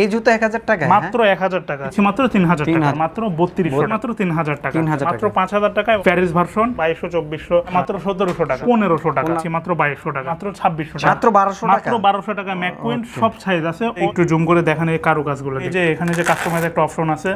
এই জুতো এক হাজার টাকা মাত্র এক হাজার টাকা মাত্র তিন হাজার টাকা। মাত্র বত্রিশশো মাত্র তিন হাজার টাকা। মাত্র পাঁচ হাজার টাকায় প্যারিস ভার্সন বাইশশো চব্বিশশো মাত্র সতেরোশো টাকা। পনেরোশো টাকা। আচ্ছা, মাত্র বাইশশো টাকা। মাত্র ছাব্বিশশো টাকা। মাত্র বারোশো মাত্র বারোশো টাকা ম্যাকুইন সব সাইজ আছে। একটু জুম করে দেখেন এই কারু কাজগুলো এই যে এখানে যে কাস্টমাইজ একটা অপশন আছে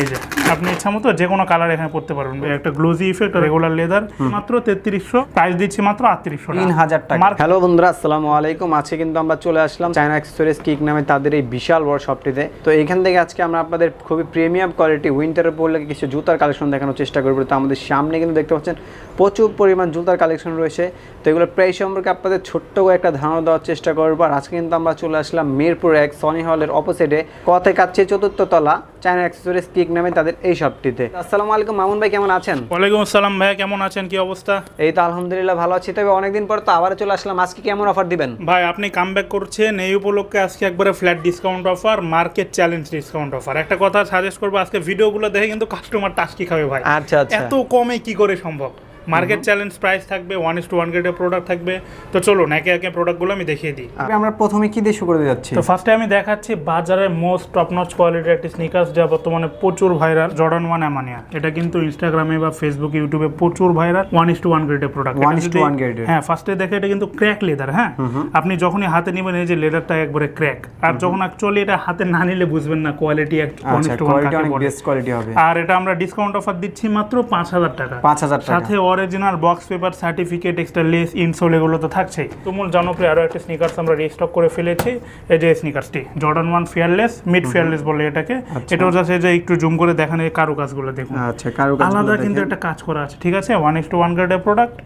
এই যে। আপনি ইচ্ছা মতো যে কোনো কালার এখানে করতে পারবেন। একটা গ্লোজি ইফেক্ট রেগুলার লেদার মাত্র তেত্রিশশো। প্রাইস দিচ্ছি মাত্র আটত্রিশশো তিন হাজার টাকা। হ্যালো বন্ধুরা আসসালামু আলাইকুম। আজকে কিন্তু আমরা চলে আসলাম চায়না অ্যাক্সেসরিজ কিক নামে তাদের এই বিশাল বড় শপটিতে। তো এখান থেকে আজকে আমরা আপনাদের খুবই প্রিমিয়াম কোয়ালিটি উইন্টারের পড়লে কিছু জুতার কালেকশন দেখানোর চেষ্টা করব। তো আমাদের সামনে কিন্তু দেখতে পাচ্ছেন প্রচুর পরিমাণ জুতার কালেকশন রয়েছে। তো এগুলোর প্রাইস সম্পর্কে আপনাদের ছোট্ট করে একটা ধারণা দেওয়ার চেষ্টা করব। আর আজকে কিন্তু আমরা চলে আসলাম মিরপুর এক সনি হলের অপোজিটে কথায় কাছে চতুর্থ তলা চায়না অ্যাক্সেসরিজ কিক নামে তাদের এই শপটিতে। আসসালামু আলাইকুম মামুন ভাই কেমন আছেন? ওয়ালাইকুম আসসালাম ভাইয়া কেমন আছেন? কি অবস্থা? এই তো আলহামদুলিল্লাহ ভালো আছি। তবে অনেকদিন পর তো আবার চলে আসলাম। আজকে কেমন অফার দিবেন? ভাই আপনি কামব্যাক করছেন। এই উপলক্ষে আজকে একবারে flat discount offer market challenge discount offer একটা কথা সাজেস্ট করব আজকে ভিডিওগুলো দেখে কিন্তু কাস্টমার টাস্কি খাবে ভাই। আচ্ছা আচ্ছা। এত কমে কি করে সম্ভব? মার্কেট চ্যালেঞ্জ প্রাইস থাকবে ওয়ান ইস টু ওয়ান গ্রেডের প্রোডাক্ট থাকবে। তো চলুন একে একে প্রোডাক্টগুলো আমি দেখিয়ে দিই। আমরা প্রথমে কি দিয়ে শুরু করে যাচ্ছি? তো ফার্স্টে আমি দেখাচ্ছি বাজারের মোস্ট টপ নচ কোয়ালিটির একটি স্নিকার্স যা বর্তমানে প্রচুর ভাইরাল জর্ডন ওয়ান অ্যামানিয়া এটা কিন্তু ইনস্টাগ্রামে বা ফেসবুক ইউটিউবে প্রচুর viral one is to one গ্রেডের প্রোডাক্ট 1:1 grade এর। হ্যাঁ ফার্স্টে দেখে এটা কিন্তু ক্র্যাক লেদার হ্যাঁ? আপনি যখনই হাতে নেবেন এই যে লেদারটা একবারে ক্র্যাক আর যখন অ্যাকচুয়ালি এটা হাতে না নিলে বুঝবেন না কোয়ালিটি ওয়ান আচ্ছা is to one quality best quality হবে। আর এটা আমরা ডিসকাউন্ট অফার দিচ্ছি মাত্র পাঁচ হাজার টাকা। পাঁচ হাজার টাকা। সাথে original box paper certificate extra lace insole এগুলো তো থাকছেই। তুমুল জনপ্রিয় আরও একটা স্নিকার্স আমরা রিস্টক করে ফেলেছি। এই যে স্নিকার্সটি Jordan one fearless mid fearless বলে এটাকে। এটাও যাচ্ছে যে একটু জুম করে দেখানো এই কারু কাজগুলো দেখুন। আচ্ছা কারও আলাদা কিন্তু একটা কাজ করা আছে ঠিক আছে? ওয়ান ইস টু ওয়ান গ্রেডের প্রোডাক্ট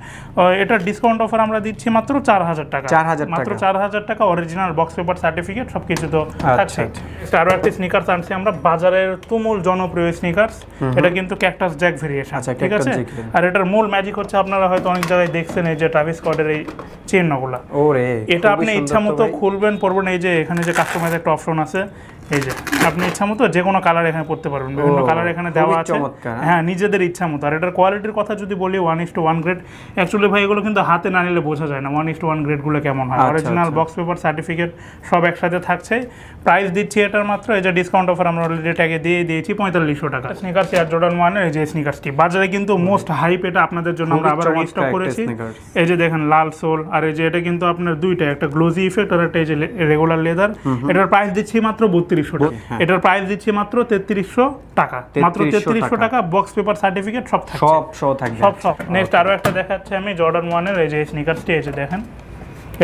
এটার ডিসকাউন্ট অফার আমরা দিচ্ছি মাত্র চার হাজার টাকা। 4,000 মাত্র চার হাজার টাকা অরিজিনাল বক্স পেপার সার্টিফিকেট সব কিছু তো আচ্ছা, থাকছে আরও একটা স্নিকার্স আনছি আমরা বাজারের তুমুল জনপ্রিয় স্নিকার্স এটা কিন্তু ক্যাকটাস জ্যাক ভেরিয়েশন আচ্ছা, ঠিক আছে? আর এটার মূল ম্যাজিক হচ্ছে আপনারা হয়তো অনেক জায়গায় দেখছেন এই যে ট্রাভিস স্কটের এই চিহ্নগুলা। ওরে এটা আপনি ইচ্ছা মতো খুলবেন পরবেন এই যে এখানে যে কাস্টমাইজ একটা অপশন আছে এই যে আপনি ইচ্ছা মতো যে কোনো কালার এখানে পড়তে পারবেন। বিভিন্ন কালার এখানে দেওয়া আছে। হ্যাঁ। হ্যাঁ নিজেদের ইচ্ছা মতো। আর এটার কোয়ালিটির কথা যদি বলি one is to one grade actually ভাই এগুলো কিন্তু হাতে না নিলে বোঝা যায় না ওয়ান ইস টু ওয়ান গ্রেডগুলো কেমন হয়। অরিজিনাল। বক্স পেপার সার্টিফিকেট সব একসাথে থাকছে। প্রাইস দিচ্ছি এটার মাত্র এই যে ডিসকাউন্ট অফার আমরা অলরেডি ট্যাগে দিয়ে দিয়েছি পঁয়তাল্লিশশো টাকা। স্নিকার্স এয়ার জর্ডান ওয়ানের এই যে স্নিকার্সটি বাজারে কিন্তু মোস্ট হাইপ এটা আপনাদের জন্য আমরা আবার রিস্টক করেছি। এই যে দেখেন লাল সোল আর এই যে এটা কিন্তু আপনার দুইটা একটা গ্লোজি ইফেক্ট আর একটা এই যে রেগুলার লেদার এটার প্রাইস দিচ্ছি মাত্র বত্রিশশো টাকা। হ্যাঁ। এটার প্রাইস দিচ্ছি মাত্র তেত্রিশশো টাকা। মাত্র 3300 তেত্রিশশো টাকা। বক্স পেপার সার্টিফিকেট সব থাকছে। সব সব থাকবে। সব সব। নেক্সট আরও একটা দেখাচ্ছে আমি জর্ডান ওয়ানের এই যে স্নিকার্সটি এসে দেখেন।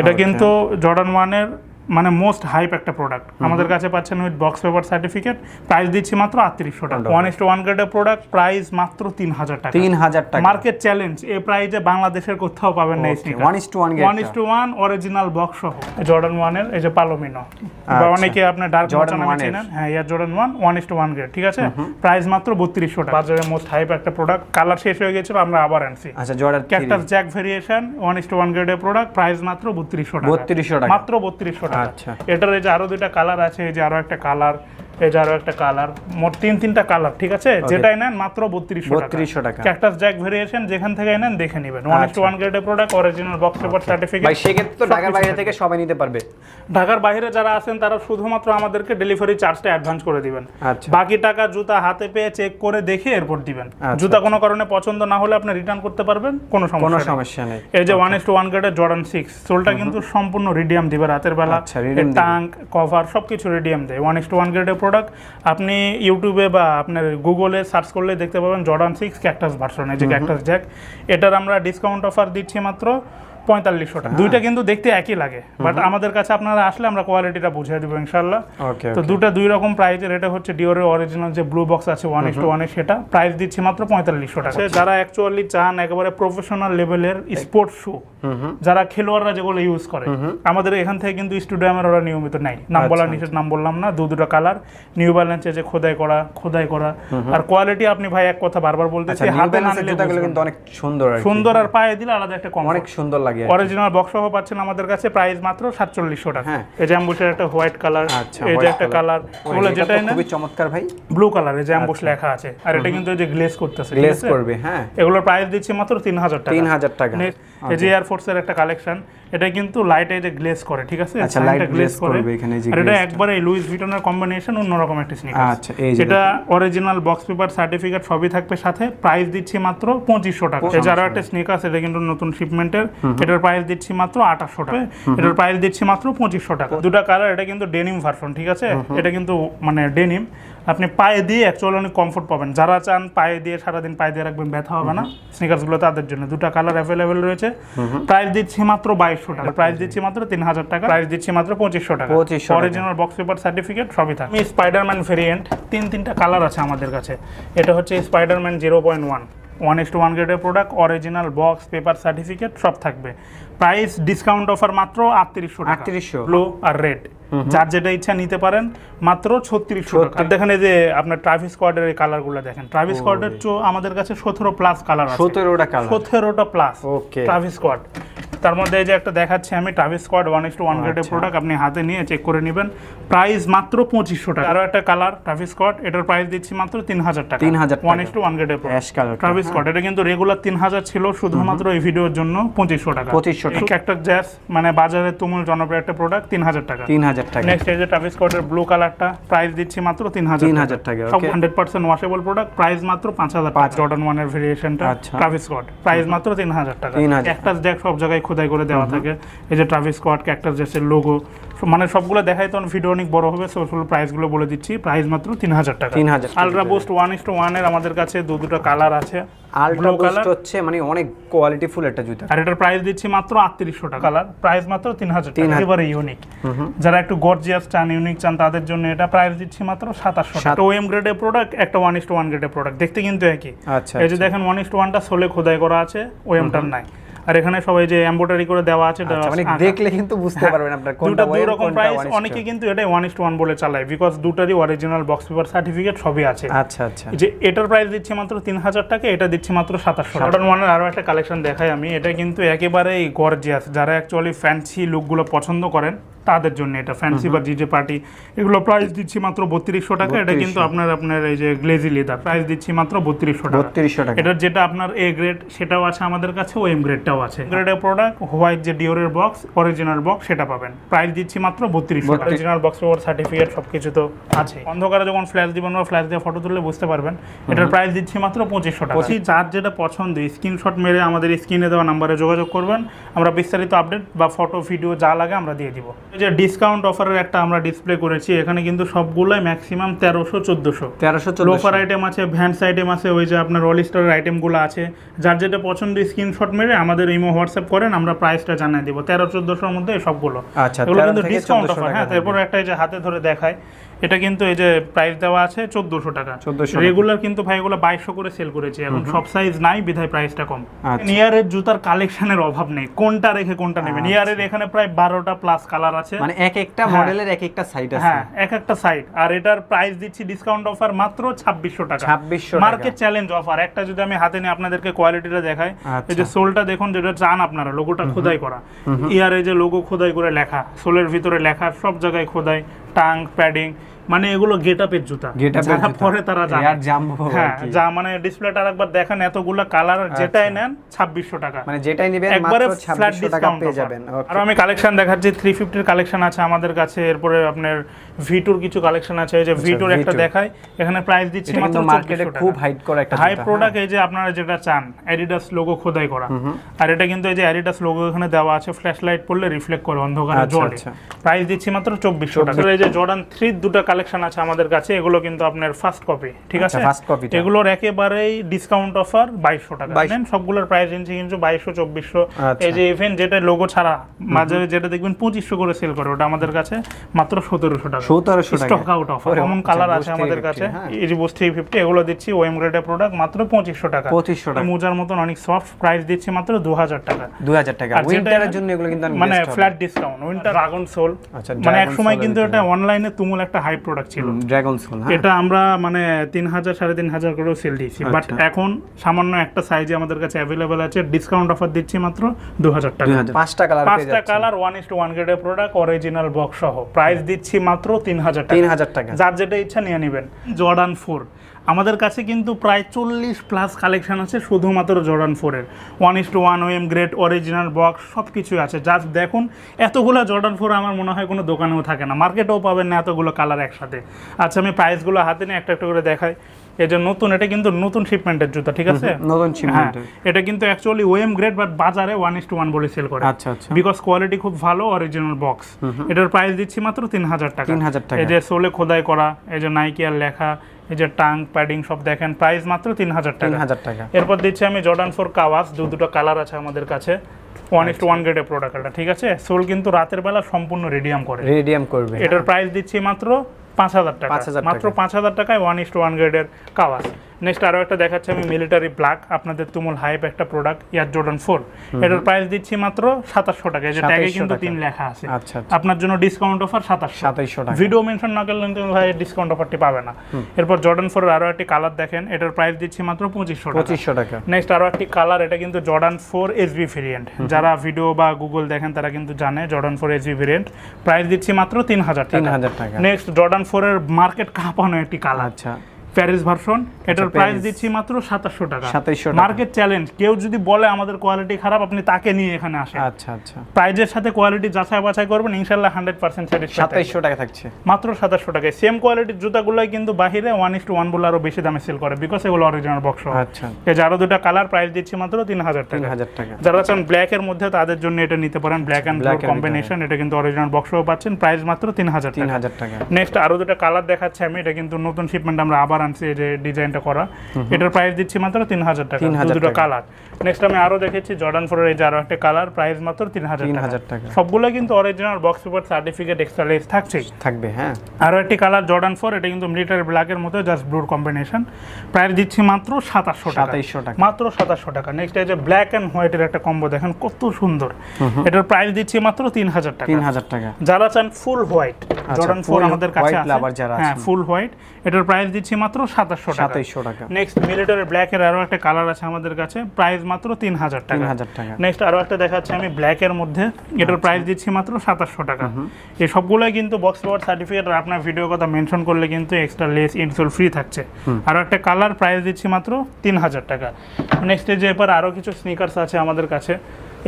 এটা কিন্তু জর্ডান ওয়ানের মানে মোস্ট হাইপ একটা প্রোডাক্ট আমাদের কাছে পাচ্ছেন with box paper certificate price দিচ্ছি মাত্র আটত্রিশশো টাকা। ওয়ান ইস ওয়ান গ্রেডের প্রোডাক্ট প্রাইস মাত্র তিন হাজার টাকা। তিন হাজার টাকা। মার্কেট চ্যালেঞ্জ এই প্রাইজে বাংলাদেশের কোথাও পাবেন না one is to one one is to. One original box সহ। জর্ডান ওয়ানের এই যে পালোমিনো বা আচ্ছা। অনেকে আপনার ডার্ক জর্ডান নামে 1 এর। চেনেন? হ্যাঁ air Jordan one one is to one grade ঠিক আছে প্রাইস মাত্র বত্রিশশো টাকা। বাজারে মোস্ট হাইপ একটা প্রোডাক্ট কালার শেষ হয়ে গেছিল আমরা আবার আনছি। আচ্ছা Jordan cactus jack variation one is to one গ্রেডের প্রোডাক্ট প্রাইস মাত্র বত্রিশশো টাকা। 3200 টাকা। মাত্র বত্রিশশো টাকা। আচ্ছা। এটার এই যে আরও দুইটা কালার আছে এই যে আরও একটা কালার এই যে আরও একটা কালার মোট তিন তিনটা কালার ঠিক আছে? যেটাই নেন মাত্র বত্রিশশো টাকা। 3200 টাকা। ক্যাক্টাস জ্যাক ভেরিয়েশন যেখান থেকে নেন দেখে নেবেন। ওয়ান টু ওয়ান গ্রেডের product original box paper certificate সেক্ষেত্রে তো ঢাকার বাইরে থেকে সবাই নিতে পারবে। ঢাকার বাইরে যারা আছেন তারা শুধুমাত্র আমাদেরকে ডেলিভারি চার্জটা অ্যাডভান্স করে দিবেন। আচ্ছা। বাকি টাকা জুতা হাতে পেয়ে চেক করে দেখে এরপর দিবেন। আচ্ছা, জুতা কোনো কারণে পছন্দ না হলে আপনি রিটার্ন করতে পারবেন কোনো সমস্যা নেই। সমস্যা নেই। এই যে ওয়ান টু ওয়ান গ্রেডের জর্ডান সিক্স সোলটা কিন্তু সম্পূর্ণ রিডিয়াম দিবে রাতের বেলা। আচ্ছা, টাঙ্ক কভার সবকিছু রিডিয়াম দেয়। ওয়ান টু ওয়ান গ্রেডের প্রোডাক্ট আপনি ইউটিউবে বা আপনার গুগলে সার্চ করলে দেখতে পাবেন জর্ডান সিক্স ক্যাক্টাস ভার্সন এই যে ক্যাক্টাস জ্যাক এটার আমরা ডিসকাউন্ট অফার দিচ্ছি মাত্র পঁয়তাল্লিশশো টাকা। দুইটা কিন্তু দেখতে একই লাগে বাট আমাদের কাছে আপনারা আসলে আমরা কোয়ালিটিটা বুঝিয়ে দেবো ইনশাল্লাহ তো দুটো দুই রকম প্রাইজের এটা হচ্ছে ডিওরের অরিজিনাল যে ব্লু বক্স আছে ওয়ান ইস টু ওয়ানের সেটা। প্রাইস দিচ্ছি মাত্র পঁয়তাল্লিশশো টাকা। যারা অ্যাকচুয়ালি চান একেবারে প্রফেশনাল লেভেলের স্পোর্টস শু যারা খেলোয়াড়রা যেগুলো ইউজ করে আমাদের এখান থেকে কিন্তু স্টুডিয়ামের ওরা নিয়মিত নেই নাম আচ্ছা, বলার নিষেধ নাম বললাম না দু দুটো কালার নিউ ব্যালেন্সে যে খোদাই করা খোদাই করা। আর কোয়ালিটি আপনি ভাই এক কথা বারবার আচ্ছা বলতেছি হাতে না কিন্তু অনেক সুন্দর সুন্দর আর পায়ে দিলে আলাদা একটা অনেক সুন্দর লাগে কি। অরিজিনাল বক্স সহ পাচ্ছেন আমাদের কাছে প্রাইস মাত্র সাতচল্লিশশো টাকা। হ্যাঁ। এই যে অ্যাম্বুসের একটা হোয়াইট কালার আচ্ছা এই যে একটা কালার বলে যেটা না খুবই চমৎকার ভাই। ব্লু কালার এই যে অ্যাম্বুস লেখা আছে। আর এটা কিন্তু এই যে গ্লেজ করতেছে গ্লেজ করবে হ্যাঁ। এগুলোর প্রাইস দিচ্ছি মাত্র তিন হাজার টাকা। তিন হাজার টাকা। Next, এই যে এয়ারফোর্সের একটা কালেকশন এটা কিন্তু লাইট এই যে গ্লেজ করে ঠিক আছে? আচ্ছা, করবে এখানে যে এটা। একবারে লুইস ভিটনের কম্বিনেশন অন্যরকম একটা স্নিকার আচ্ছা, এই যে এটা অরিজিনাল বক্স পেপার সার্টিফিকেট সবই থাকবে সাথে। প্রাইস দিচ্ছি মাত্র পঁচিশশো টাকা। এই একটা স্নিকার এটা কিন্তু নতুন শিপমেন্টের এটার প্রাইস দিচ্ছি মাত্র আঠাশশো টাকা। এটার প্রাইস দিচ্ছি মাত্র পঁচিশশো টাকা। দুটা কালার এটা কিন্তু ডেনিম ভার্সন ঠিক আছে? এটা কিন্তু মানে ডেনিম আপনি পায়ে দিয়ে অ্যাকচুয়ালি অনেক কমফোর্ট পাবেন। যারা চান পায়ে দিয়ে সারাদিন পায়ে দিয়ে রাখবেন ব্যথা হবে না। স্নিকার্সগুলো তাদের জন্য। দুটা কালার অ্যাভেলেবেল রয়েছে। প্রাইস দিচ্ছি মাত্র বাইশশো টাকা। প্রাইস দিচ্ছি মাত্র তিন হাজার টাকা। প্রাইস দিচ্ছি মাত্র পঁচিশশো টাকা। 2500 টাকা। অরিজিনাল বক্স পেপার সার্টিফিকেট সবই থাকে স্পাইডারম্যান ভেরিয়েন্ট তিন তিনটা কালার আছে আমাদের কাছে। এটা হচ্ছে Spiderman zero point one one is to one গ্রেডের product original box paper certificate সব থাকবে। প্রাইস ডিসকাউন্ট অফার মাত্র আটত্রিশশো আটত্রিশশো। 3800 ব্লু আর রেড যার যেটা ইচ্ছা নিতে পারেন মাত্র ছত্রিশশো টাকা। দেখেন এই যে আপনার ট্রাভিস স্কোয়াডের এই কালারগুলো দেখেন। ট্রাভিস স্কোয়াডের চো আমাদের কাছে সতেরো প্লাস কালার সতেরোটা কালার সতেরোটা প্লাস ট্রাফিক ট্রাভিস স্কোয়াড তার মধ্যে এই যে একটা দেখাচ্ছি আমি Travis Scott one to one গ্রেডের। প্রোডাক্ট আপনি হাতে নিয়ে চেক করে নেবেন। প্রাইস মাত্র পঁচিশশো টাকা। আরও একটা কালার ট্রাভিস স্কোয়াড এটার প্রাইস দিচ্ছি মাত্র তিন হাজার টাকা। 3000 ওয়ান টাকা। টু। ওয়ান গ্রেডের ট্রাভিস স্কট এটা কিন্তু রেগুলার তিন হাজার ছিল শুধুমাত্র এই ভিডিওর জন্য পঁচিশশো টাকা। 2500 টাকা। একটা জ্যাস মানে বাজারে তুমুল জনপ্রিয় একটা প্রোডাক্ট তিন হাজার টাকা। তিন হাজার টাকা। নেক্সট এই যে ট্রাভিস স্কটের ব্লু কালারটা প্রাইস দিচ্ছি মাত্র তিন হাজার 3000 টাকা, সব hundred percent washable product price মাত্র পাঁচ হাজার টাকা। জর্ডান ওয়ানের ভেরিয়েশনটা। ট্রাভিস স্কট প্রাইস মাত্র তিন হাজার টাকা। 3000 ক্যাকটাস জ্যাক সব জায়গায় খোদাই করে দেওয়া থাকে। এই যে ট্রাভিস স্কট ক্যাকটাস জ্যাকের লোগো মানে সবগুলো দেখাই তখন ভিডিও অনেক বড় হবে সো প্রাইসগুলো বলে দিচ্ছি। প্রাইস মাত্র তিন হাজার টাকা। 3000 টাকা। Ultra boost one is to ওয়ানের আমাদের কাছে দু দুটো কালার আছে। আলট্রা বুস্ট হচ্ছে মানে অনেক কোয়ালিটি ফুল একটা জুতা। আর এটার প্রাইস দিচ্ছি মাত্র আটত্রিশশো টাকা। কালার প্রাইস মাত্র তিন হাজার টাকা। 3000 একেবারে ইউনিক যারা একটু গর্জিয়াস চান ইউনিক চান তাদের জন্য এটা প্রাইস দিচ্ছি মাত্র সাতাশশো টাকা। ওএম গ্রেডের প্রোডাক্ট একটা ওয়ান ইস টু ওয়ান গ্রেডের প্রোডাক্ট দেখতে কিন্তু একই। আচ্ছা এই যে দেখেন ওয়ান ইস টু ওয়ানটা সোলে খোদাই করা আছে ওএমটার নাই। আর এখানে সবাই যে এমব্রয়ডারি করে দেওয়া আছে আচ্ছা, মানে দেখলে কিন্তু বুঝতে হ্যাঁ, পারবেন আপনারা কোনটা দুই রকম প্রাইস অনেকে কিন্তু এটা ওয়ান ইস টু ওয়ান বলে চালায় বিকজ দুটারই অরিজিনাল বক্স পেপার সার্টিফিকেট সবই আছে। আচ্ছা আচ্ছা। যে এটার প্রাইস দিচ্ছি মাত্র তিন হাজার টাকা এটা দিচ্ছি মাত্র 2700 টাকা। অর্ডার ওয়ানের আরও একটা কালেকশন দেখাই আমি এটা কিন্তু একেবারেই গর্জিয়াস যারা অ্যাকচুয়ালি ফ্যান্সি লুকগুলো পছন্দ করেন তাদের জন্য এটা ফ্যান্সি বা জিজে পার্টি এগুলো প্রাইস দিচ্ছি মাত্র বত্রিশশো টাকা এটা কিন্তু আপনার আপনার এই যে গ্লেজি লেদার প্রাইস দিচ্ছি মাত্র বত্রিশশো টাকা। বত্রিশশো টাকা। এটার যেটা আপনার এ গ্রেড সেটাও আছে আমাদের কাছে ও এম গ্রেডটাও আছে। গ্রেডের প্রোডাক্ট হোয়াইট যে ডিওরের বক্স অরিজিনাল বক্স সেটা পাবেন। প্রাইস দিচ্ছি মাত্র বত্রিশশো টাকা। অরিজিনাল বক্স পেপার সার্টিফিকেট সব কিছু তো আছে। অন্ধকারে যখন ফ্ল্যাশ দিবেন বা ফ্ল্যাশ দিয়ে ফটো তুললে বুঝতে পারবেন। এটার প্রাইস দিচ্ছি মাত্র পঁচিশশো টাকা। যার যেটা পছন্দ স্ক্রিনশট মেরে আমাদের স্ক্রিনে দেওয়া নাম্বারে যোগাযোগ করবেন। আমরা বিস্তারিত আপডেট বা ফটো ভিডিও যা লাগে আমরা দিয়ে দিব। যে ডিসকাউন্ট অফারের একটা আমরা ডিসপ্লে করেছি এখানে কিন্তু সবগুলোই ম্যাক্সিমাম তেরোশো চোদ্দোশো। তেরোশো লোফার আইটেম আছে ভ্যান্স আইটেম আছে ওই যে আপনার অল স্টারের আইটেমগুলো আছে। যার যেটা পছন্দ স্ক্রিনশট মেরে আমাদের ইমো হোয়াটসঅ্যাপ করেন আমরা প্রাইসটা জানিয়ে দেবো। তেরো চোদ্দোশোর মধ্যে সবগুলো। আচ্ছা, এগুলো কিন্তু ডিসকাউন্ট অফার হ্যাঁ তারপর একটা যে হাতে ধরে দেখায়। এটা কিন্তু এই যে প্রাইস দেওয়া আছে চোদ্দোশো টাকা। 1400 টাকা। রেগুলার কিন্তু ভাই এগুলো বাইশশো করে সেল করেছি এখন সব সাইজ নাই বিধায় প্রাইসটা কম। আচ্ছা। নিয়ারের জুতার কালেকশনের অভাব নেই কোনটা রেখে কোনটা নেবে? নিয়ারের এখানে প্রায় বারোটা প্লাস কালার আছে। মানে এক একটা হ্যাঁ। মডেলের এক একটা সাইড আছে। হ্যাঁ এক একটা সাইড আর এটার প্রাইস দিচ্ছি ডিসকাউন্ট অফার মাত্র ছাব্বিশশো টাকা। 2600 টাকা। মার্কেট চ্যালেঞ্জ অফার একটা যদি আমি হাতে নিয়ে আপনাদেরকে কোয়ালিটিটা দেখাই আচ্ছা। এই যে সোলটা দেখুন যেটা চান আপনারা লোগোটা খোদাই করা। ইয়ারে যে লোগো খোদাই করে লেখা সোলের ভিতরে লেখা সব জায়গায় খোদাই। টাং প্যাডিং মানে এগুলো গেট আপের জুতা। যারা পরে তারা জানে। হ্যাঁ যা মানে ডিসপ্লেটা আরেকবার দেখেন এতগুলো কালার যেটাই নেন ছাব্বিশশো টাকা। মানে যেটাই নেবেন একবারে মাত্র ফ্ল্যাট ডিসকাউন্ট পেয়ে যাবেন। আর আমি কালেকশন দেখাচ্ছি থ্রি ফিফটির কালেকশন আছে আমাদের কাছে এরপরে আপনার ভিটুর কিছু কালেকশন আছে এই যে ভিটুর একটা V2 দেখাই এখানে প্রাইস দিচ্ছি মাত্র কিন্তু মার্কেটে খুব হাইট করা একটা হাই প্রোডাক্ট এই যে আপনারা যেটা চান অ্যাডিডাস লোগো খোদাই করা। আর এটা কিন্তু এই যে অ্যাডিডাস লোগো এখানে দেওয়া আছে ফ্ল্যাশ লাইট পড়লে রিফ্লেক্ট করে অন্ধকারে আচ্ছা, জলে। আচ্ছা। প্রাইস দিচ্ছি মাত্র চব্বিশশো টাকা। এই যে জর্ডান থ্রি দুটো কালেকশন আছে আমাদের কাছে এগুলো কিন্তু আপনার ফার্স্ট কপি ঠিক আচ্ছা, আছে? first copy টা। এগুলোর একেবারেই ডিসকাউন্ট অফার বাইশশো টাকা 2200 নেন সবগুলোর প্রাইস রেঞ্জ কিন্তু বাইশশো চব্বিশশো। আচ্ছা। এই যে ইভেন্ট যেটা লোগো ছাড়া মাঝে যেটা দেখবেন পঁচিশশো করে সেল করে ওটা আমাদের কাছে মাত্র সতেরোশো টাকা। 1700 টাকা। স্টক আউট অফার এমন আচ্ছা, কালার আছে আমাদের কাছে। হ্যাঁ। এই যে বুস থ্রি ফিফটি এগুলো দিচ্ছি ওএম গ্রেডের প্রোডাক্ট মাত্র পঁচিশশো টাকা। 2500 টাকা। মোজার মতন অনেক সফট প্রাইস দিচ্ছি মাত্র দু হাজার টাকা। দুই হাজার টাকা উইন্টারের জন্য এগুলো কিন্তু মানে flat discount winter dragon sole আচ্ছা, মানে এক সময় কিন্তু এটা অনলাইনে তুমুল একটা হাই প্রোডাক্ট ছিল। ড্রাগন সোল হ্যাঁ। এটা আমরা মানে তিন হাজার সাড়ে তিন হাজার করেও সেল দিয়েছি। বাট আচ্ছা। এখন সামান্য একটা সাইজে আমাদের কাছে অ্যাভেলেবেল আছে। ডিসকাউন্ট অফার দিচ্ছি মাত্র দু হাজার টাকা পাঁচটা কালার পাঁচটা colour one is to one গ্রেডের প্রোডাক্ট অরিজিনাল বক্স সহ। প্রাইস দিচ্ছি মাত্র তিন হাজার টাকা। তিন হাজার টাকা। যার যেটা ইচ্ছা নিয়ে নেবেন। জর্ডান ফোর আমাদের কাছে কিন্তু প্রায় চল্লিশ প্লাস কালেকশন আছে শুধুমাত্র জর্ডান ফোরের one is to one OEM grade original box সব কিছুই আছে। জাস্ট দেখুন এতগুলো জর্ডান ফোর আমার মনে হয় কোনো দোকানেও থাকে না। মার্কেটেও পাবেন না এতগুলো কালার একসাথে। আচ্ছা আমি প্রাইসগুলো হাতে নিয়ে একটা একটা করে দেখাই। এই যে নতুন এটা কিন্তু নতুন শিপমেন্টের জুতা ঠিক আছে? নতুন হ্যাঁ এটা কিন্তু অ্যাকচুয়ালি ওএম গ্রেড বাট বাজারে ওয়ান ইস টু ওয়ান বলে সেল করে। আচ্ছা আচ্ছা। বিকজ কোয়ালিটি খুব ভালো অরিজিনাল বক্স এটার প্রাইস দিচ্ছি মাত্র তিন হাজার টাকা। 3000 টাকা। এই যে সোলে খোদাই করা এই যে নাইকিয়ার লেখা এই যে টাং প্যাডিং সব দেখেন প্রাইস মাত্র তিন হাজার টাকা। হাজার টাকা। এরপর দিচ্ছি আমি জর্ডান ফোর কাওয়াস দু দুটো কালার আছে আমাদের কাছে। ওয়ান ইস ওয়ান গ্রেডের প্রোডাক্ট এটা ঠিক আছে? সোল কিন্তু রাতের বেলা সম্পূর্ণ রেডিয়াম করে। রেডিয়াম করবে এটার প্রাইস দিচ্ছি মাত্র পাঁচ হাজার টাকা। 5,000 টাকা। মাত্র পাঁচ হাজার টাকায় ওয়ান ইস টু ওয়ান গ্রেডের কাওয়াস নেক্সট আরও একটা দেখাচ্ছি আমি মিলিটারি ব্ল্যাক আপনাদের তুমুল হাইপ একটা প্রোডাক্ট ইয়ার জর্ডান ফোর এটার প্রাইস দিচ্ছি মাত্র সাতাশশো টাকা যে ট্যাগে কিন্তু তিন লেখা আছে। আচ্ছা আচ্ছা। আপনার জন্য ডিসকাউন্ট অফার সাতাশশো। সাতাইশশো টাকা। ভিডিও মেনশন না করলে কিন্তু ভাই ডিসকাউন্ট অফারটি পাবে না। এরপর জর্ডান ফোরের আরও একটি কালার দেখেন এটার প্রাইস দিচ্ছি মাত্র পঁচিশশো টাকা। পঁচিশশো টাকা। নেক্সট আরও একটি কালার এটা কিন্তু জর্ডান ফোর এসবি ভেরিয়েন্ট যারা ভিডিও বা গুগল দেখেন তারা কিন্তু জানে Jordan four SB variant price দিচ্ছি মাত্র তিন হাজার তিন হাজার টাকা। নেক্সট জর্ডান ফোরের মার্কেট কাঁপানো একটি কালার আচ্ছা। প্যারিস ভার্সন এটার প্রাইস দিচ্ছি মাত্র সাতাশশো টাকা। 2700 মার্কেট চ্যালেঞ্জ কেউ যদি বলে আমাদের কোয়ালিটি খারাপ আপনি তাকে নিয়ে এখানে আসেন। আচ্ছা আচ্ছা। প্রাইজের সাথে কোয়ালিটি যাচাই বাছাই করবেন ইনশাল্লাহ হান্ড্রেড পার্সেন্ট সাতাইশশো টাকা থাকছে। মাত্র সাতাশশো টাকায়। সেম কোয়ালিটির জুতাগুলোই কিন্তু বাহিরে ওয়ান ইস টু ওয়ান বলে আরও বেশি দামে সেল করে বিকজ এগুলো অরিজিনাল বক্স আচ্ছা। এই যে আরও দুটা কালার প্রাইস দিচ্ছি মাত্র তিন হাজার টাকা। হাজার টাকা। যারা চান ব্ল্যাক এর মধ্যে তাদের জন্য এটা নিতে পারেন। Black and black blue combination এটা কিন্তু অরিজিনাল বক্সও পাচ্ছেন। প্রাইস মাত্র তিন হাজার তিন হাজার টাকা। নেক্সট আরও দুটা কালার দেখাচ্ছি আমি এটা কিন্তু নতুন শিপমেন্ট আমরা আবার আনছি এই যে ডিজাইনটা করা এটার প্রাইস দিচ্ছি মাত্র তিন হাজার টাকা দুটো কালার নেক্সট আমি আরও দেখেছি জর্ডান ফোরের এই যে আরও একটা কালার প্রাইস মাত্র তিন হাজার তিন টাকা। সবগুলো কিন্তু original box paper certificate extra lace থাকছেই। থাকবে হ্যাঁ। আরও একটি কালার জর্ডান ফোর এটা কিন্তু মিলিটারি ব্ল্যাকের মতো জাস্ট ব্লুর কম্বিনেশন প্রাইস দিচ্ছি মাত্র সাতাশশো টাকা। টাকা। মাত্র সাতাশশো টাকা। নেক্সট এই যে ব্ল্যাক অ্যান্ড হোয়াইটের একটা কম্বো দেখেন কত সুন্দর। এটার প্রাইস দিচ্ছি মাত্র তিন হাজার টাকা। তিন হাজার টাকা। যারা চান ফুল হোয়াইট জর্ডান ফোর আমাদের কাছে আছে। হ্যাঁ ফুল হোয়াইট এটার প্রাইস দিচ্ছি মাত্র সাতাশশো সাতাইশশো টাকা। নেক্সট মিলিটারি ব্ল্যাকের আরও একটা কালার আছে আমাদের কাছে প্রাইস মাত্র তিন হাজার তিন টাকা হাজার টাকা। নেক্সট আরও একটা দেখাচ্ছি আমি ব্ল্যাকের মধ্যে। এটার প্রাইস দিচ্ছি মাত্র সাতাশশো টাকা। এই সবগুলোই কিন্তু বক্স পাওয়ার সার্টিফিকেট আর আপনার ভিডিও কথা মেনশন করলে কিন্তু এক্সট্রা লেস ইনসোল ফ্রি থাকছে। আরও একটা কালার প্রাইস দিচ্ছি মাত্র তিন হাজার টাকা। নেক্সট যে এবার আরও কিছু স্নিকার্স আছে আমাদের কাছে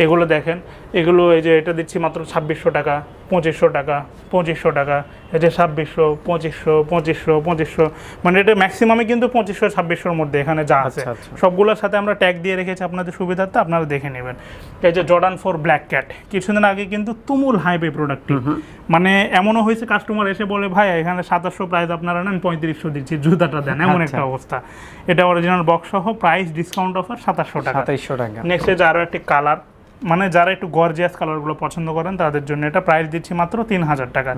এগুলো দেখেন। এগুলো এই যে এটা দিচ্ছি মাত্র ছাব্বিশশো টাকা। পঁচিশশো টাকা পঁচিশশো টাকা। এই যে ছাব্বিশশো পঁচিশশো পঁচিশশো পঁচিশশো। মানে এটা ম্যাক্সিমামে কিন্তু পঁচিশশো ছাব্বিশশোর মধ্যে এখানে যা আছে। আচ্ছা, আচ্ছা। সবগুলোর সাথে আমরা ট্যাগ দিয়ে রেখেছি আপনাদের সুবিধার্থে আপনারা দেখে নেবেন। এই যে জর্ডান ফোর ব্ল্যাক ক্যাট কিছুদিন আগে কিন্তু তুমুল হাইপে প্রোডাক্টটি মানে এমনও হয়েছে কাস্টমার এসে বলে ভাই এখানে সাতাশশো প্রাইস আপনারা নেন পঁয়ত্রিশশো দিচ্ছি জুতাটা দেন। এমন একটা আচ্ছা। অবস্থা। এটা অরিজিনাল বক্স সহ প্রাইস ডিসকাউন্ট অফার সাতাশশো টাকা। সাতাইশশো টাকা। নেক্সট যে আরও একটি কালার মানে যারা একটু গর্জিয়াস কালারগুলো পছন্দ করেন তাদের জন্য এটা প্রাইস দিচ্ছি মাত্র তিন হাজার টাকা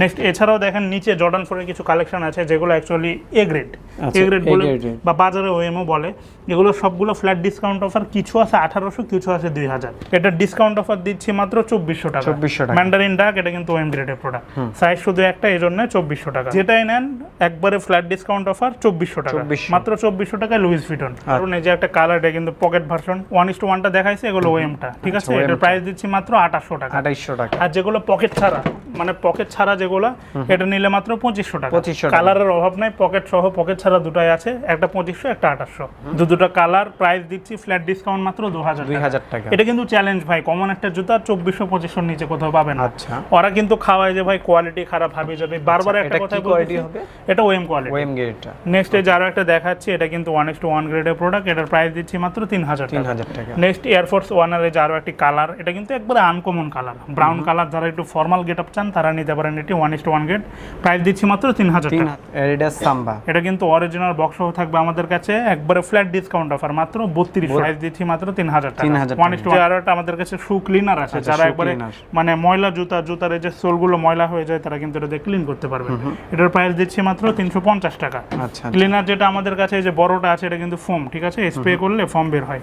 নেক্সট এছাড়াও দেখেন নিচে জর্ডান ফোরের কিছু কালেকশন আছে যেগুলো actually A grade A grade বলে বা বাজারে ওএমও বলে এগুলো সবগুলো ফ্ল্যাট ডিসকাউন্ট অফার কিছু আছে আঠারোশো কিছু আছে দুই হাজার এটা ডিসকাউন্ট অফার দিচ্ছি মাত্র চব্বিশশো টাকা। 2400 টাকা। ম্যান্ডারিন ডাক এটা কিন্তু ওএম গ্রেডের প্রোডাক্ট সাইজ শুধু একটা এই জন্য চব্বিশশো টাকা। যেটাই নেন একবারে ফ্ল্যাট ডিসকাউন্ট অফার চব্বিশশো টাকা। মাত্র চব্বিশশো টাকায় লুইস ফিটন কারণ এই যে একটা কালার এটা কিন্তু pocket version one is to ওয়ানটা দেখাইছে এগুলো ওএমটা ঠিক আছে? আচ্ছা, এটার প্রাইস দিচ্ছি মাত্র আঠাশশো টাকা। আঠাইশশো টাকা। আর যেগুলো পকেট ছাড়া মানে পকেট ছাড়া যেগুলো এটা নিলে মাত্র পঁচিশশো টাকা। 2500 কালারের অভাব নাই পকেট সহ পকেট ছাড়া দুটাই আছে একটা পঁচিশশো একটা আঠাশশো। দু দুটো কালার প্রাইস দিচ্ছি ফ্ল্যাট ডিসকাউন্ট মাত্র দু হাজার দুই হাজার টাকা। এটা কিন্তু চ্যালেঞ্জ ভাই কমন একটা জুতা চব্বিশশো পঁচিশশোর নিচে কোথাও পাবেন না। আচ্ছা। ওরা কিন্তু খাওয়ায় যে ভাই কোয়ালিটি খারাপ হাবি যাবে। বারবার একটা কথা হবে? এটা ওএম কোয়ালিটি ওয়েম গেটটা নেক্সট যে আরও একটা দেখাচ্ছি এটা কিন্তু ওয়ান এক্স টু ওয়ান গ্রেডের প্রোডাক্ট এটার প্রাইস দিচ্ছি মাত্র তিন হাজার তিন টাকা। হাজার টাকা। নেক্সট এয়ারফোর্স ওয়ানের যে আরও একটি কালার এটা কিন্তু একবারে আনকমন কালার ব্রাউন কালার যারা একটু ফর্মাল গেট আপ চান তারা নিতে পারেন এটি one is to one grade price দিচ্ছি মাত্র তিন হাজার টাকা। এটা কিন্তু অরিজিনাল বক্স থাকবে আমাদের কাছে একবারে ফ্ল্যাট ডিসকাউন্ট অফার মাত্র বত্রিশ। প্রাইস দিচ্ছি মাত্র তিন হাজার টাকা। 3000 ওয়ান ইস্ট আরও একটা আমাদের কাছে শু ক্লিনার আছে আচ্ছা, যারা একবারে মানে ময়লা জুতা জুতার এই যে সোলগুলো ময়লা হয়ে যায় তারা কিন্তু এটা দিয়ে ক্লিন করতে পারবে। এটার প্রাইস দিচ্ছি মাত্র তিনশো পঞ্চাশ টাকা। আচ্ছা ক্লিনার যেটা আমাদের কাছে এই যে বড়টা আছে এটা কিন্তু ফোম ঠিক আছে? স্প্রে করলে ফর্ম বের হয়।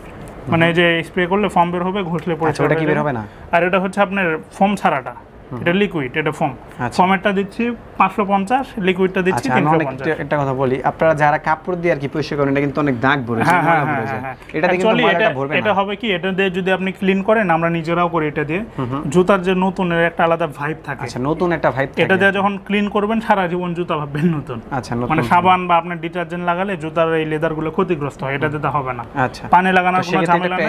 মানে যে স্প্রে করলে ফর্ম বের হবে ঘষলে পড়ে আচ্ছা ওটা কি বের হবে না? আর এটা হচ্ছে আপনার ফর্ম ছাড়াটা। এটা লিকুইড এটা ফোম আচ্ছা। ফোমেরটা দিচ্ছি পাঁচশো পঞ্চাশ লিকুইডটা দিচ্ছি আচ্ছা তিনশো একটা কথা বলি আপনারা যারা কাপড় দিয়ে আর কি পরিষ্কার করেন এটা কিন্তু অনেক দাগ ভরে যায়, হ্যাঁ হ্যাঁ হ্যাঁ। হ্যাঁ। এটাতে কিন্তু ময়লাটা এটা- ভরবে এটা হবে কি এটা দিয়ে যদি আপনি ক্লিন করেন আমরা নিজেরাও করি এটা দিয়ে। জুতার যে নতুনের একটা আলাদা ভাইব থাকে। আচ্ছা নতুন একটা ভাইব এটা দিয়ে যখন ক্লিন করবেন সারা জীবন জুতা ভাববেন নতুন। আচ্ছা নতুন মানে সাবান বা আপনার ডিটারজেন্ট লাগালে জুতার এই লেদারগুলো ক্ষতিগ্রস্ত হয় এটা দিতে হবে না। আচ্ছা। পানি লাগানোর কোনো ঝামেলা নেই।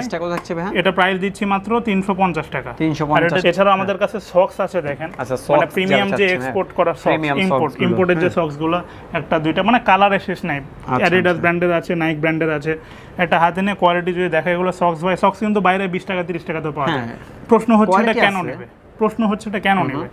এটা প্রাইস দিচ্ছি মাত্র তিনশো পঞ্চাশ টাকা। 350 আর এটা এছাড়াও আমাদের কাছে সক্স আছে দেখেন। আচ্ছা, মানে প্রিমিয়াম যে এক্সপোর্ট হ্যাঁ। করা সক্স ইম্পোর্ট ইম্পোর্টের যে সক্সগুলো একটা দুইটা মানে কালারে শেষ নাই। আচ্ছা, অ্যাডিডাস ব্র্যান্ডের আছে নাইক ব্র্যান্ডের আছে। একটা হাতে নিয়ে কোয়ালিটি যদি দেখা এগুলো সক্স ভাই সক্স কিন্তু বাইরে বিশ টাকা তিরিশ টাকাতে পাওয়া যায়। হ্যাঁ। প্রশ্ন হচ্ছে এটা কেন নেবে? প্রশ্ন হচ্ছে এটা কেন নেবে?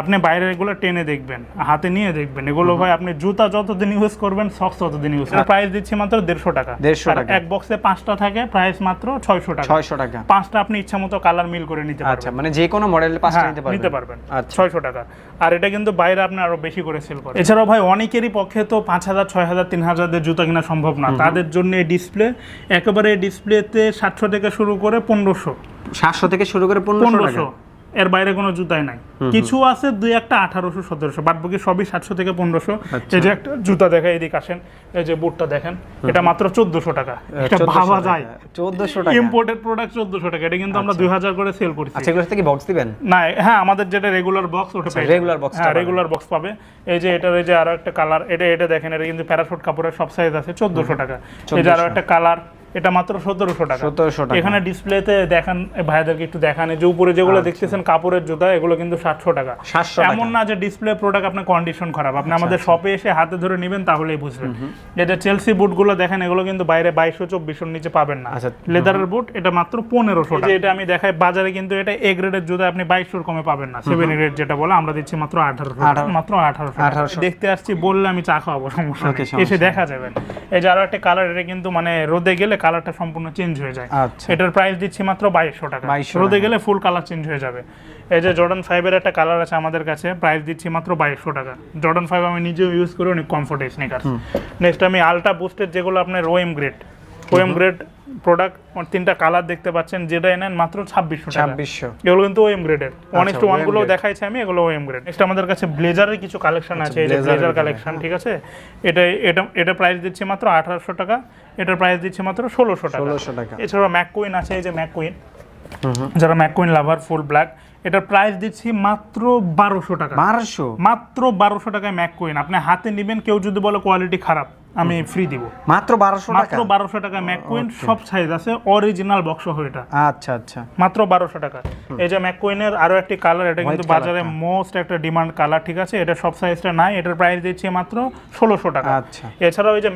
আপনি বাইরে এগুলো টেনে দেখবেন হাতে নিয়ে দেখবেন। এগুলো ভাই আপনি জুতা যতদিন ইউজ করবেন সক্স ততদিন ইউজ করবেন। প্রাইস দিচ্ছি মাত্র দেড়শো টাকা। 150 আর টাকা। এক বক্সে পাঁচটা থাকে প্রাইস মাত্র ছয়শো টাকা। ছয়শো টাকা। পাঁচটা আপনি ইচ্ছা মতো কালার মিল করে নিতে আচ্ছা পারবেন। মানে যে কোনো মডেলের পাঁচটা হ্যাঁ, নিতে পারবেন। নিতে পারবেন। আচ্ছা। ছয়শো টাকা। আর এটা কিন্তু বাইরে আপনি আরও বেশি করে সেল করেন। এছাড়াও ভাই অনেকেরই পক্ষে তো পাঁচ হাজার ছয় হাজার তিন হাজার দিয়ে জুতা কেনা সম্ভব না। তাদের জন্য এই ডিসপ্লে একেবারে ডিসপ্লেতে সাতশো থেকে শুরু করে পনেরোশো। সাতশো থেকে শুরু করে পনেরোশো। এর বাইরে কোনো জুতাই নাই। কিছু আছে দুই একটা আঠারোশো সতেরোশো। বাদ বাকি সবই সাতশো থেকে পনেরোশো। আচ্ছা। এই যে একটা জুতা দেখা এদিকে আসেন এই যে বুটটা দেখেন এটা মাত্র চোদ্দশো টাকা। এটা ভাবা যায়। চোদ্দশো টাকা। ইম্পোর্টেড প্রোডাক্ট চোদ্দশো টাকা। এটা কিন্তু আমরা দুই হাজার করে সেল করছি। আচ্ছা এগুলো থেকে বক্স দিবেন? না হ্যাঁ আমাদের যেটা রেগুলার বক্স ওটা রেগুলার box টা হ্যাঁ রেগুলার বক্স পাবে। এই যে এটার এই যে আরও একটা কালার এটা এটা দেখেন এটা কিন্তু প্যারাশুট কাপড়ের সব সাইজ আছে চোদ্দশো টাকা। এই যে আরও একটা কালার এটা মাত্র সতেরোশো টাকা। 1700 টাকা। এখানে ডিসপ্লেতে দেখান ভাইদেরকে একটু দেখান যে উপরে যেগুলো দেখতেছেন কাপড়ের জুতা এগুলো কিন্তু সাতশো টাকা। 700 টাকা। এমন না যে ডিসপ্লে প্রোডাক্ট আপনার কন্ডিশন খারাপ। আপনি আমাদের শপে এসে হাতে ধরে নেবেন তাহলেই বুঝবেন। এই যে চেলসি বুটগুলো দেখেন এগুলো কিন্তু বাইরে বাইশশো চব্বিশশোর নিচে পাবেন না। আচ্ছা, লেদারের বুট এটা মাত্র পনেরোশো টাকা। এটা আমি দেখাই বাজারে কিন্তু এটা এ গ্রেডের জুতা আপনি বাইশশোর কমে পাবেন না। সেভেন গ্রেড যেটা বলে আমরা দিচ্ছি মাত্র আঠারোশো মাত্র আঠারোশো 1800 দেখতে আসছি বললে আমি চা খাওয়াবো সমস্যা সমস্যা এসে দেখা যাবেন এই যে আরও একটা কালার এটা কিন্তু মানে রোদে গেলে কালারটা সম্পূর্ণ চেঞ্জ হয়ে যায়। আচ্ছা। এটার প্রাইস দিচ্ছি মাত্র বাইশশো টাকা। 2200 রোদে গেলে ফুল কালার চেঞ্জ হয়ে যাবে। এই যে জর্ডন ফাইভের একটা কালার আছে আমাদের কাছে প্রাইস দিচ্ছি মাত্র বাইশশো টাকা। জর্ডন ফাইভ আমি নিজেও ইউজ করি অনেক কমফোর্ট স্নিকার নেক্সট আমি আলট্রা বুস্টের যেগুলো আপনার রোয়েম গ্রেড ওএম গ্রেড প্রোডাক্ট তিনটা কালার দেখতে পাচ্ছেন যেটা এনেন মাত্র ছাব্বিশশো টাকা ছাব্বিশশো। এগুলো কিন্তু ওএম গ্রেডের ওয়ান ইস টু ওয়ানগুলো। দেখাইছি আমি এগুলো ওএম গ্রেড নেক্সট আমাদের কাছে ব্লেজারের কিছু কালেকশন আছে এই যে ব্লেজার কালেকশন ঠিক আছে? এটা এটা এটা প্রাইস দিচ্ছি মাত্র আঠারোশো টাকা এটার প্রাইস দিচ্ছি মাত্র ষোলোশো টাকা। ষোলোশো টাকা। এছাড়াও ম্যাককুইন আছে এই যে ম্যাককুইন যারা ম্যাককুইন লাভার ফুল ব্ল্যাক এটার প্রাইস দিচ্ছি মাত্র বারোশো টাকা। বারোশো? মাত্র বারোশো টাকায় ম্যাককুইন আপনি হাতে নেবেন কেউ যদি বলে কোয়ালিটি খারাপ আমি ফ্রি দিব। মাত্র বারোশো মাত্র বারোশো টাকায় ম্যাককুইন সব সাইজ আছে অরিজিনাল বক্স সহ এটা। আচ্ছা আচ্ছা। মাত্র বারোশো টাকা। এই যে ম্যাককুইনের আরও একটি কালার এটা কিন্তু বাজারে মোস্ট একটা ডিমান্ড কালার ঠিক আছে? এটা সব সাইজটা নাই এটার প্রাইস দিচ্ছি মাত্র ষোলোশো টাকা। আচ্ছা। এছাড়াও এই যে